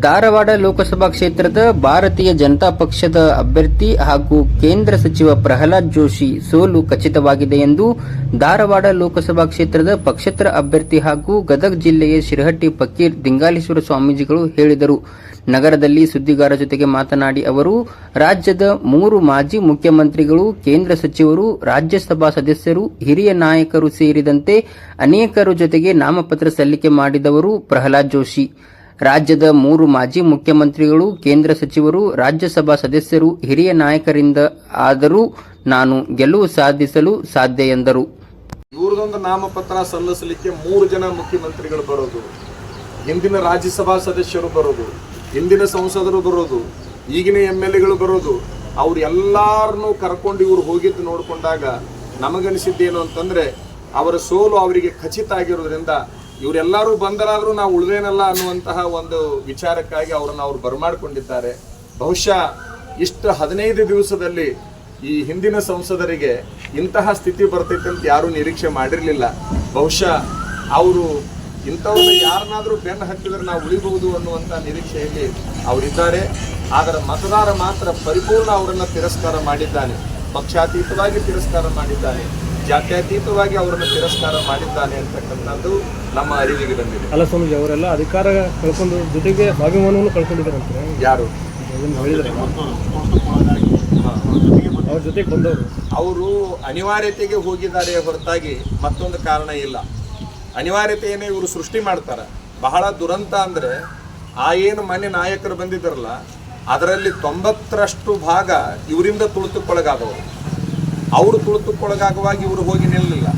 ಧಾರವಾಡ ಲೋಕಸಭಾ ಕ್ಷೇತ್ರದ ಭಾರತೀಯ ಜನತಾ ಪಕ್ಷದ ಅಭ್ಯರ್ಥಿ ಹಾಗೂ ಕೇಂದ್ರ ಸಚಿವ ಪ್ರಹ್ಲಾದ್ ಜೋಶಿ ಸೋಲು ಖಚಿತವಾಗಿದೆ ಎಂದು ಧಾರವಾಡ ಲೋಕಸಭಾ ಕ್ಷೇತ್ರದ ಪಕ್ಷೇತರ ಅಭ್ಯರ್ಥಿ ಹಾಗೂ ಗದಗ ಜಿಲ್ಲೆಯ ಶಿರಹಟ್ಟಿ ಫಕೀರ್ ದಿಂಗಾಲೇಶ್ವರ ಸ್ವಾಮೀಜಿಗಳು ಹೇಳಿದರು. ನಗರದಲ್ಲಿ ಸುದ್ದಿಗಾರರ ಜೊತೆಗೆ ಮಾತನಾಡಿ ಅವರು, ರಾಜ್ಯದ ಮೂರು ಮಾಜಿ ಮುಖ್ಯಮಂತ್ರಿಗಳು, ಕೇಂದ್ರ ಸಚಿವರು, ರಾಜ್ಯಸಭಾ ಸದಸ್ಯರು, ಹಿರಿಯ ನಾಯಕರು ಸೇರಿದಂತೆ ಅನೇಕರ ಜೊತೆಗೆ ನಾಮಪತ್ರ ಸಲ್ಲಿಕೆ ಮಾಡಿದವರು ಪ್ರಹ್ಲಾದ್ ಜೋಶಿ. ರಾಜ್ಯದ ಮೂರು ಮಾಜಿ ಮುಖ್ಯಮಂತ್ರಿಗಳು, ಕೇಂದ್ರ ಸಚಿವರು, ರಾಜ್ಯಸಭಾ ಸದಸ್ಯರು, ಹಿರಿಯ ನಾಯಕರಿಂದ ಆದರೂ ನಾನು ಗೆಲುವು ಸಾಧಿಸಲು ಸಾಧ್ಯ ಎಂದರು. ಇವ್ರದೊಂದು ನಾಮಪತ್ರ ಸಲ್ಲಿಸಲಿಕ್ಕೆ ಮೂರು ಜನ ಮುಖ್ಯಮಂತ್ರಿಗಳು ಬರೋದು, ಹಿಂದಿನ ರಾಜ್ಯಸಭಾ ಸದಸ್ಯರು ಬರೋದು, ಹಿಂದಿನ ಸಂಸದರು ಬರೋದು, ಈಗಿನ ಎಂ ಎಲ್ ಎಗಳು ಬರೋದು, ಅವ್ರು ಎಲ್ಲಾರನ್ನೂ ಕರ್ಕೊಂಡು ಇವ್ರು ಹೋಗಿದ್ದು ನೋಡಿಕೊಂಡಾಗ ನಮಗನಿಸಿದ್ದೇನು ಅಂತಂದ್ರೆ, ಅವರ ಸೋಲು ಅವರಿಗೆ ಖಚಿತ ಆಗಿರೋದ್ರಿಂದ ಇವರೆಲ್ಲರೂ ಬಂದರಾದರೂ ನಾವು ಉಳಿದೇನಲ್ಲ ಅನ್ನುವಂತಹ ಒಂದು ವಿಚಾರಕ್ಕಾಗಿ ಅವರನ್ನು ಅವ್ರು ಬರಮಾಡಿಕೊಂಡಿದ್ದಾರೆ. ಬಹುಶಃ ಇಷ್ಟು ಹದಿನೈದು ದಿವಸದಲ್ಲಿ ಈ ಹಿಂದಿನ ಸಂಸದರಿಗೆ ಇಂತಹ ಸ್ಥಿತಿ ಬರ್ತೈತೆ ಅಂತ ಯಾರೂ ನಿರೀಕ್ಷೆ ಮಾಡಿರಲಿಲ್ಲ. ಬಹುಶಃ ಅವರು ಇಂಥವ್ರನ್ನ ಯಾರನ್ನಾದರೂ ಬೆನ್ನು ಹತ್ತಿದ್ರೆ ನಾವು ಉಳಿಬಹುದು ಅನ್ನುವಂಥ ನಿರೀಕ್ಷೆಯಲ್ಲಿ ಅವರಿದ್ದಾರೆ. ಆದರೆ ಮತದಾರ ಮಾತ್ರ ಪರಿಪೂರ್ಣ ಅವರನ್ನು ತಿರಸ್ಕಾರ ಮಾಡಿದ್ದಾನೆ. ಪಕ್ಷಾತೀತವಾಗಿ ತಿರಸ್ಕಾರ ಮಾಡಿದ್ದಾನೆ. ಜಾತ್ಯತೀತವಾಗಿ ಅವರನ್ನು ತಿರಸ್ಕಾರ ಮಾಡಿದ್ದಾನೆ ಅಂತಕ್ಕಂಥದ್ದು ನಮ್ಮ ಅರಿವಿಗೆ ಬಂದಿದೆ. ಅಲ್ಲ ಸ್ವಾಮೀಜಿ ಅವರೆಲ್ಲ ಅಧಿಕಾರ ಕಳ್ಕೊಂಡು ಜೊತೆಗೆ ಸ್ವಾಭಿಮಾನವನ್ನು ಕಳ್ಕೊಂಡಿದ್ದಾರಂತೆ ಯಾರು? ಅವ್ರ ಜೊತೆಗೆ ಬಂದವರು. ಅವರು ಅನಿವಾರ್ಯತೆಗೆ ಹೋಗಿದ್ದಾರೆ ಹೊರತಾಗಿ ಮತ್ತೊಂದು ಕಾರಣ ಇಲ್ಲ. ಅನಿವಾರ್ಯತೆಯನ್ನೇ ಇವರು ಸೃಷ್ಟಿ ಮಾಡ್ತಾರೆ. ಬಹಳ ದುರಂತ ಅಂದರೆ ಆ ಏನು ಮನೆ ನಾಯಕರು ಬಂದಿದ್ದಾರಲ್ಲ ಅದರಲ್ಲಿ ತೊಂಬತ್ತರಷ್ಟು ಭಾಗ ಇವರಿಂದ ತುಳಿತಕ್ಕೊಳಗಾದವರು. ಅವರು ತುಳಿತಕ್ಕೊಳಗಾಗುವಾಗ ಇವರು ಹೋಗಿ ನಿಲ್ಲಲಿಲ್ಲ.